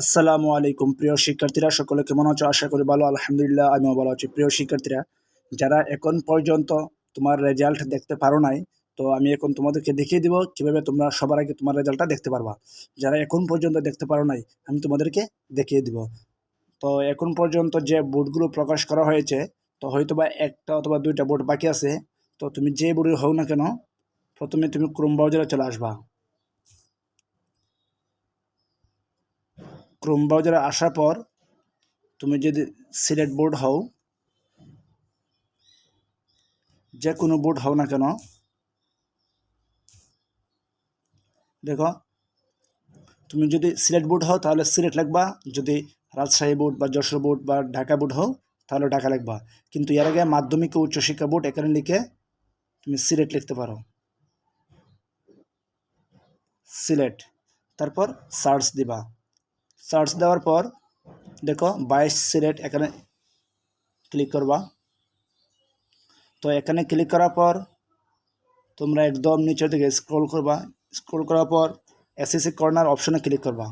আসসালামু আলাইকুম, প্রিয় শিক্ষার্থীরা, সকলে কেমন আছো? আশা করি ভালো, আলহামদুলিল্লাহ, আমিও ভালো আছি। প্রিয় শিক্ষার্থীরা, যারা এখন পর্যন্ত তোমার রেজাল্ট দেখতে পারো নাই, তো আমি এখন তোমাদেরকে দেখিয়ে দিব কীভাবে তোমরা সবার আগে তোমার রেজাল্টটা দেখতে পারবা। যারা এখন পর্যন্ত দেখতে পারো নাই, আমি তোমাদেরকে দেখিয়ে দিব। তো এখন পর্যন্ত যে বোর্ডগুলো প্রকাশ করা হয়েছে, তো হয়তো বা একটা অথবা দুইটা বোর্ড বাকি আছে, তো তুমি যে বোর্ডে হও না কেন, প্রথমে তুমি ক্রোম ব্রাউজারে চলে আসবা। ক্রোম ব্রাউজারে আসার পর তুমি যদি সিলেক্ট বোর্ড হও যে কোনো বোর্ড হও না কেন, দেখো, তুমি যদি সিলেট বোর্ড হও তাহলে সিলেট লাগবা, যদি রাজশাহী বোর্ড বা যশোর বোর্ড বা ঢাকা বোর্ড হও তাহলে ঢাকা লিখবা কিন্তু এর আগে মাধ্যমিক ও উচ্চশিক্ষা বোর্ড এখানে লিখে তুমি সিলেট লিখতে পারো। সিলেট তারপর সার্চ দিবা। সার্চ দেওয়ার পর, দেখো বাইশ সিলেক্ট এখানে ক্লিক করবা। তো এখানে ক্লিক করার পর, তোমরা একদম নিচের দিকে স্ক্রল করবা। স্ক্রল করার পর এসএসসি কর্নার অপশনে ক্লিক করবা।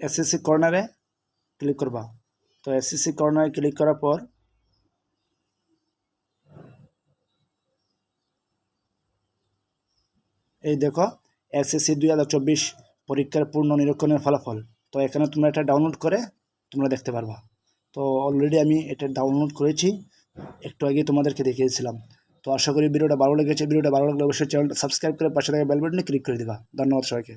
এসএসসি কর্নারে ক্লিক করবা। তো এসএসসি কর্নারে ক্লিক করার পর এই দেখো এসএসসি দুই হাজার চব্বিশ পরীক্ষার পূর্ণ নিরীক্ষণের ফলাফল। তো এখানে তোমরা এটা ডাউনলোড করে তোমরা দেখতে পারবা। তো অলরেডি আমি এটা ডাউনলোড করেছি, একটু আগে তোমাদেরকে দেখিয়েছিলাম। তো আশা করি ভিডিওটা ভালো লেগেছে। ভিডিওটা ভালো লাগলে অবশ্যই চ্যানেলটা সাবস্ক্রাইব করে পাশে থাকা বেল বাটনে ক্লিক করে দেবা। ধন্যবাদ সবাইকে।